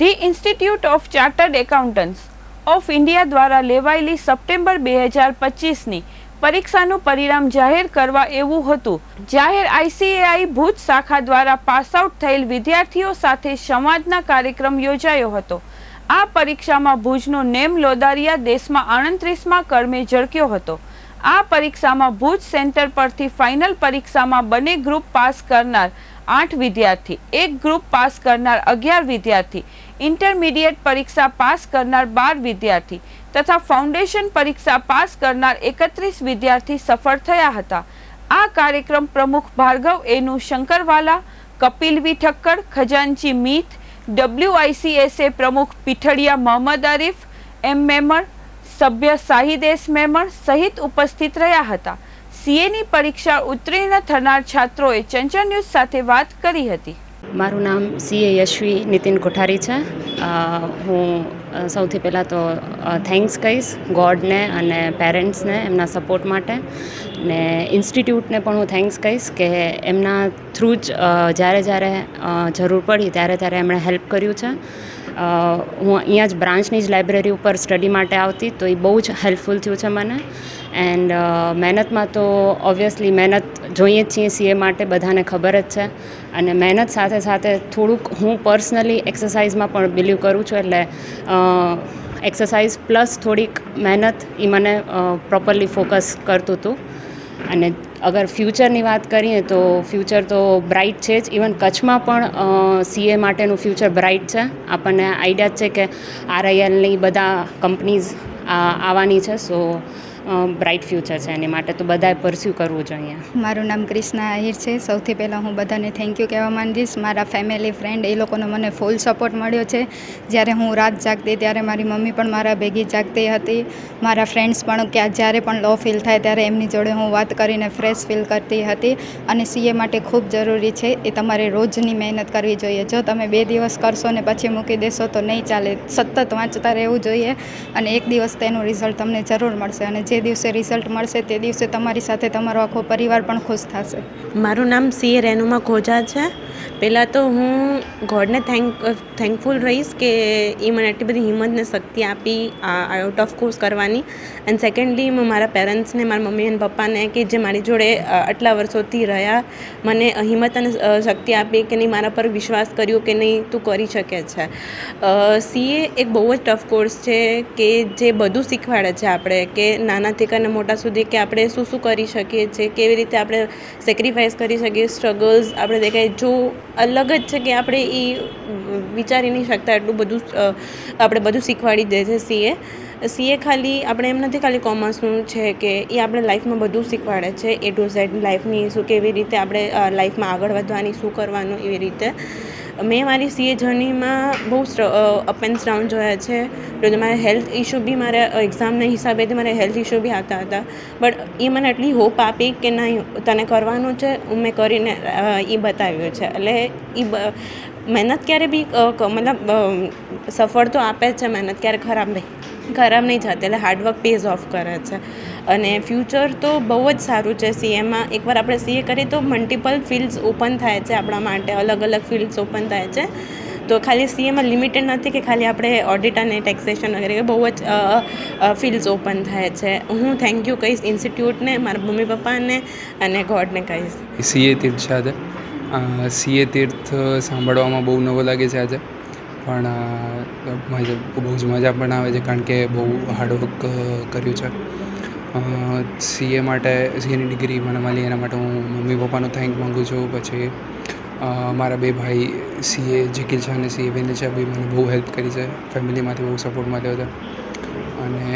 The institute of chartered accountants of India દ્વારા લેવાયેલી September બે હજાર પચીસની પરીક્ષાનું પરિણામ જાહેર કરવા એવું હતું. જાહેર આઈસીએઆઈ ભુજ શાખા દ્વારા પાસ આઉટ થયેલ વિદ્યાર્થીઓ સાથે સંવાદના કાર્યક્રમ યોજાયો હતો. આ પરીક્ષામાં ભુજનો નેમ લોદારિયા દેશમાં આડત્રીસમાં કર્મે ઝળક્યો હતો. આ પરીક્ષામાં ભુજ સેન્ટર પરથી ફાઇનલ પરીક્ષામાં બંને ગ્રુપ પાસ કરનાર આઠ વિદ્યાર્થી, એક ગ્રુપ પાસ કરનાર અગિયાર વિદ્યાર્થી ઇન્ટરમીડિયેટ પરીક્ષા પાસ કરનાર બાર વિદ્યાર્થી તથા ફાઉન્ડેશન પરીક્ષા પાસ કરનાર એકત્રીસ વિદ્યાર્થી સફળ થયા હતા. આ કાર્યક્રમ પ્રમુખ ભાર્ગવ એનું શંકરવાલા, કપિલ વી ખજાનચી મીત ડબ્લ્યુઆઈસીએસએ પ્રમુખ પીઠડિયા મોહમ્મદ આરીફ, એમ મેમર સભ્ય શાહિદ એસ મેમર સહિત ઉપસ્થિત રહ્યા હતા. સીએની પરીક્ષા ઉત્તીર્ણ થનાર છાત્રોએ ચંચળ ન્યૂઝ સાથે વાત કરી હતી. મારું નામ સીએ યશવી નીતિન કોઠારી છે. હું સૌથી પહેલાં તો થેન્ક્સ કહીશ ગોડને અને પેરેન્ટ્સને એમના સપોર્ટ માટે. ને ઇન્સ્ટિટ્યૂટને પણ હું થેન્ક્સ કહીશ કે એમના થ્રુ જ જ્યારે જ્યારે જરૂર પડી ત્યારે ત્યારે એમણે હેલ્પ કર્યું છે. હું અહીંયા જ બ્રાન્ચની જ લાઇબ્રેરી ઉપર સ્ટડી માટે આવતી, તો એ બહુ જ હેલ્પફુલ થયું છે મને. એન્ડ મહેનતમાં તો ઓબ્વિયસલી મહેનત જોઈએ જ છીએ સીએ માટે, બધાને ખબર જ છે. અને મહેનત સાથે સાથે થોડુંક હું પર્સનલી એક્સરસાઇઝમાં પણ બિલીવ કરું છું, એટલે એક્સરસાઇઝ પ્લસ થોડીક મહેનત એ મને પ્રોપરલી ફોકસ કરતું હતું. અને અગર ફ્યુચરની વાત કરીએ તો ફ્યુચર તો બ્રાઇટ છે જ. ઇવન કચ્છમાં પણ સીએ માટેનું ફ્યુચર બ્રાઇટ છે. આપણને આઈડિયા છે કે આરઆઈએલની બધા કંપનીઝ આવવાની છે. સો બ્રાઇટ ફ્યુચર છે એની માટે તો બધાએ પરસ્યુ કરવું જોઈએ. મારું નામ ક્રિષ્ના આહિર છે. સૌથી પહેલાં હું બધાને થેન્ક યુ કહેવા માંગીશ. મારા ફેમિલી ફ્રેન્ડ એ લોકોનો મને ફૂલ સપોર્ટ મળ્યો છે. જ્યારે હું રાત જાગતી ત્યારે મારી મમ્મી પણ મારા ભેગી જાગતી હતી. મારા ફ્રેન્ડ્સ પણ ક્યાં જ્યારે પણ લો ફીલ થાય ત્યારે એમની જોડે હું વાત કરીને ફ્રેશ ફીલ કરતી હતી. અને સીએ માટે ખૂબ જરૂરી છે એ તમારે રોજની મહેનત કરવી જોઈએ. જો તમે બે દિવસ કરશો ને પછી મૂકી દેશો તો નહીં ચાલે. સતત વાંચતા રહેવું જોઈએ અને એક દિવસ તેનું રિઝલ્ટ તમને જરૂર મળશે. અને જે દિવસે રિઝલ્ટ મળશે તે દિવસે તમારી સાથે તમારો આખો પરિવાર પણ ખુશ થશે. મારું નામ સી રેનુમા ખોજા છે. પહેલાં તો હું ગોડને થેન્ક થેન્કફુલ રહીશ કે એ મને આટલી બધી હિંમત ને શક્તિ આપી આઉટ ઓફ કોર્સ કરવાની. એન્ડ સેકન્ડલી હું મારા પેરેન્ટ્સને મારા મમ્મી અને પપ્પાને કે જે મારી જોડે આટલા વર્ષોથી રહ્યા, મને હિંમત અને શક્તિ આપી કે નહીં મારા પર વિશ્વાસ કર્યો કે નહીં તું કરી શકે છે. સીએ એક બહુ જ ટફ કોર્સ છે કે જે બધું શીખવાડે છે આપણે, કે નાનાથી કરીને મોટા સુધી કે આપણે શું શું કરી શકીએ છીએ, કેવી રીતે આપણે સેક્રિફાઈસ કરી શકીએ સ્ટ્રગલ્સ આપણે દેખાય. જો અલગ જ છે કે આપણે એ વિચારી નહીં શકતા એટલું બધું આપણે બધું શીખવાડી દે છે સીએ સીએ ખાલી આપણે એમ નથી ખાલી કોમર્સનું છે કે એ આપણે લાઈફમાં બધું શીખવાડે છે એ ટુ ઝેડ લાઈફની શું, કેવી રીતે આપણે લાઈફમાં આગળ વધવાની, શું કરવાનું, એવી રીતે. મેં મારી સીએ જર્નીમાં બહુ અપ એન્ડ ડાઉન જોયા છે. તો મારે હેલ્થ ઇશ્યુ બી મારા એક્ઝામના હિસાબેથી મારે હેલ્થ ઇશ્યુ બી આવતા હતા. બટ એ મને એટલી હોપ આપી કે નહીં, તને કરવાનું છે મેં કરીને એ બતાવ્યું છે. એટલે એ મહેનત ક્યારે બી મતલબ સફળ તો આપે જ છે મહેનત, ક્યારે ખરાબ નહીં. ખરાબ નહીં જતી એટલે હાર્ડવર્ક પેઝ ઓફ કરે છે. અને ફ્યુચર તો બહુ જ સારું છે. સીએમાં એકવાર આપણે સીએ કરીએ તો મલ્ટિપલ ફિલ્ડ્સ ઓપન થાય છે આપણા માટે, અલગ અલગ ફિલ્ડ્સ ઓપન થાય છે. તો ખાલી સીએમાં લિમિટેડ નથી કે ખાલી આપણે ઓડિટ અને ટેક્સેશન વગેરે બહુ જ ફિલ્ડ્સ ઓપન થાય છે. હું થેન્ક યુ કહીશ ઇન્સ્ટિટ્યૂટને મારા મમ્મી પપ્પાને અને ગોડને કહીશ. સીએ તીર્થ છે આજે સીએ તીર્થ સાંભળવામાં બહુ નવો લાગે છે આજે. પણ બહુ જ મજા પણ આવે છે કારણ કે બહુ હાર્ડવર્ક કર્યું છે. સીએ માટે સીએની ડિગ્રી મને મળી એના માટે હું મમ્મી પપ્પાનો થેન્ક માગું છું. પછી મારા બે ભાઈ સીએ જીકિલ છે અને સીએ વિનિલ છે બી મને બહુ હેલ્પ કરી છે. ફેમિલીમાંથી બહુ સપોર્ટ મળ્યો છે. અને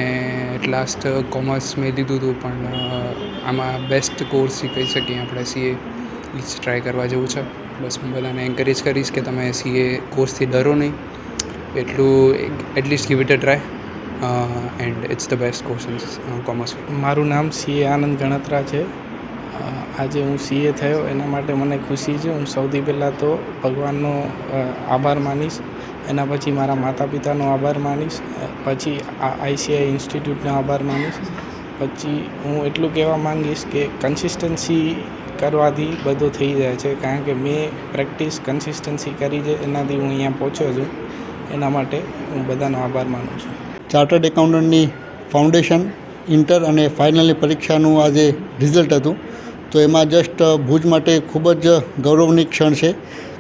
એટ લાસ્ટ કોમર્સ મેં લીધું હતું, પણ આમાં બેસ્ટ કોર્સ કહી શકીએ આપણે સીએ જ ટ્રાય કરવા જેવું છે. બસ હું બધાને એન્કરેજ કરીશ કે તમે સીએ કોર્સથી ડરો નહીં. એટલું at least give it a try and it's the best course commerce મારું નામ સીએ આનંદ ગણત્રા છે. આજે હું સીએ થયો. એના માટે મને ખુશી છે. હું સૌથી પહેલાં તો ભગવાનનો આભાર માનીશ. એના પછી મારા માતા પિતાનો આભાર માનીશ. પછી આઈસીઆઈ ઇન્સ્ટિટ્યૂટનો આભાર માનીશ. પછી હું એટલું કહેવા માંગીશ કે કન્સિસ્ટન્સી કરવાથી બધું થઈ જાય છે. કારણ કે મેં પ્રેક્ટિસ કન્સિસ્ટન્સી કરી છે. એનાથી હું અહીંયા પહોંચ્યો છું. એના માટે હું બધાનો આભાર માનું છું. ચાર્ટર્ડ એકાઉન્ટન્ટની ફાઉન્ડેશન ઇન્ટર અને ફાઇનલની પરીક્ષાનું આજે રિઝલ્ટ હતું. તો એમાં જસ્ટ ભુજ માટે ખૂબ જ ગૌરવની ક્ષણ છે.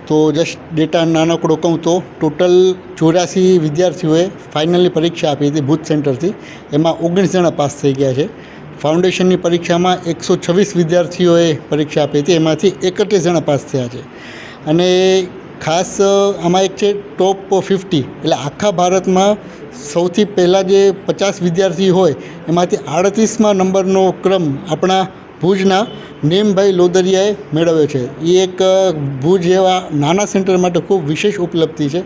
તો જસ્ટ ડેટા નાનકડો કહું તો ટોટલ ચોર્યાસી વિદ્યાર્થીઓએ ફાઇનલની પરીક્ષા આપી હતી ભુજ સેન્ટરથી એમાં ઓગણીસ જણા પાસ થઈ ગયા છે. ફાઉન્ડેશનની પરીક્ષામાં એકસો છવ્વીસ વિદ્યાર્થીઓએ પરીક્ષા આપી હતી. એમાંથી એકત્રીસ જણા પાસ થયા છે. અને ખાસ આમાં એક છે ટોપ ફિફ્ટી. એટલે આખા ભારતમાં સૌથી પહેલાં જે પચાસ વિદ્યાર્થી હોય, એમાંથી આડત્રીસમાં નંબરનો ક્રમ આપણા ભુજના નેમભાઈ લોદરિયાએ મેળવ્યો છે. એ એક ભુજ એવા નાના સેન્ટર માટે ખૂબ વિશેષ ઉપલબ્ધિ છે.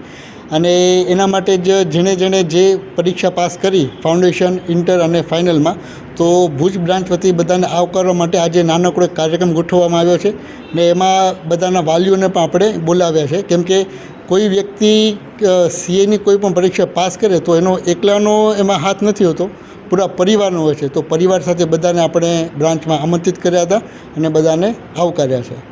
અને એના માટે જ જેણે જેણે જે પરીક્ષા પાસ કરી, ફાઉન્ડેશન, ઇન્ટર અને ફાઇનલમાં, તો ભુજ બ્રાન્ચ વતી બધાને આવકારવા માટે આજે નાનકડો એક કાર્યક્રમ ગોઠવવામાં આવ્યો છે. ને એમાં બધાના વાલીઓને પણ આપણે બોલાવ્યા છે. કેમ કે કોઈ વ્યક્તિ સીએની કોઈ પણ પરીક્ષા પાસ કરે તો એનો એકલાનો એમાં હાથ નથી હોતો. પૂરા પરિવારનો હોય છે. તો પરિવાર સાથે બધાને આપણે બ્રાન્ચમાં આમંત્રિત કર્યા હતા અને બધાને આવકાર્યા છે.